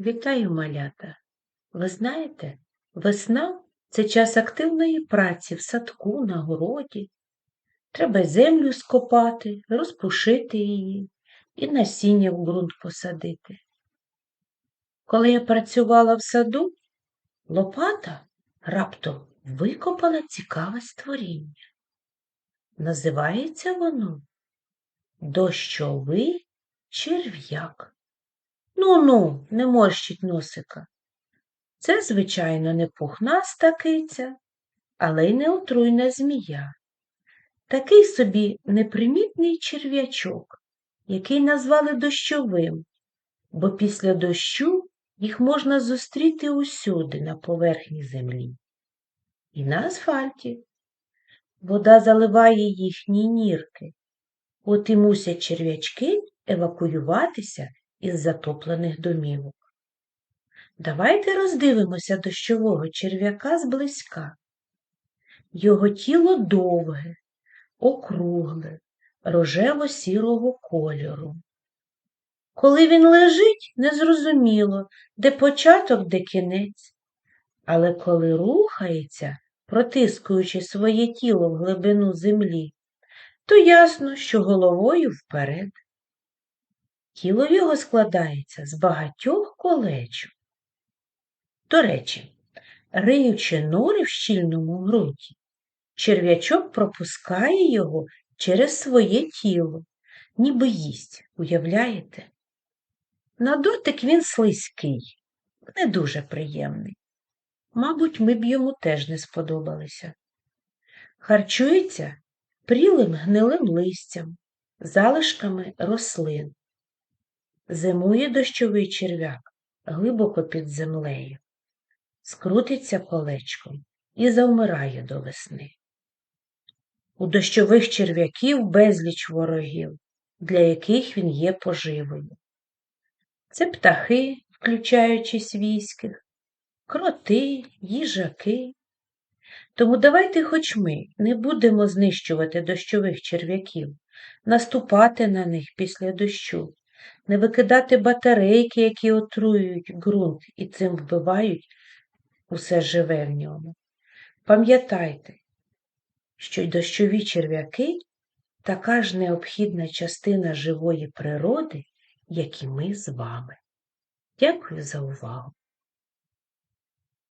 Вітаю, малята! Ви знаєте, весна це час активної праці в садку, на городі. Треба землю скопати, розпушити її і насіння в ґрунт посадити. Коли я працювала в саду, лопата раптом викопала цікаве створіння. Називається воно дощовий черв'як. Ну ну, не морщить носика. Це, звичайно, не пухнаста киця, але й не отруйна змія. Такий собі непримітний черв'ячок, який назвали дощовим, бо після дощу їх можна зустріти усюди на поверхні землі. І на асфальті. Вода заливає їхні нірки, от і мусять черв'ячки евакуюватися із затоплених домівок. Давайте роздивимося дощового черв'яка зблизька. Його тіло довге, округле, рожево-сірого кольору. Коли він лежить, незрозуміло, де початок, де кінець. Але коли рухається, протискуючи своє тіло в глибину землі, то ясно, що головою вперед. Тіло його складається з багатьох колечок. До речі, риючи нори в щільному ґрунті, черв'ячок пропускає його через своє тіло, ніби їсть, уявляєте? На дотик він слизький, не дуже приємний. Мабуть, ми б йому теж не сподобалися. Харчується прілим гнилим листям, залишками рослин. Зимує дощовий черв'як глибоко під землею, скрутиться колечком і завмирає до весни. У дощових черв'яків безліч ворогів, для яких він є поживою. Це птахи, включаючи свійських, кроти, їжаки. Тому давайте хоч ми не будемо знищувати дощових черв'яків, наступати на них після дощу, не викидати батарейки, які отруюють ґрунт і цим вбивають усе живе в ньому. Пам'ятайте, що й дощові черв'яки така ж необхідна частина живої природи, як і ми з вами. Дякую за увагу!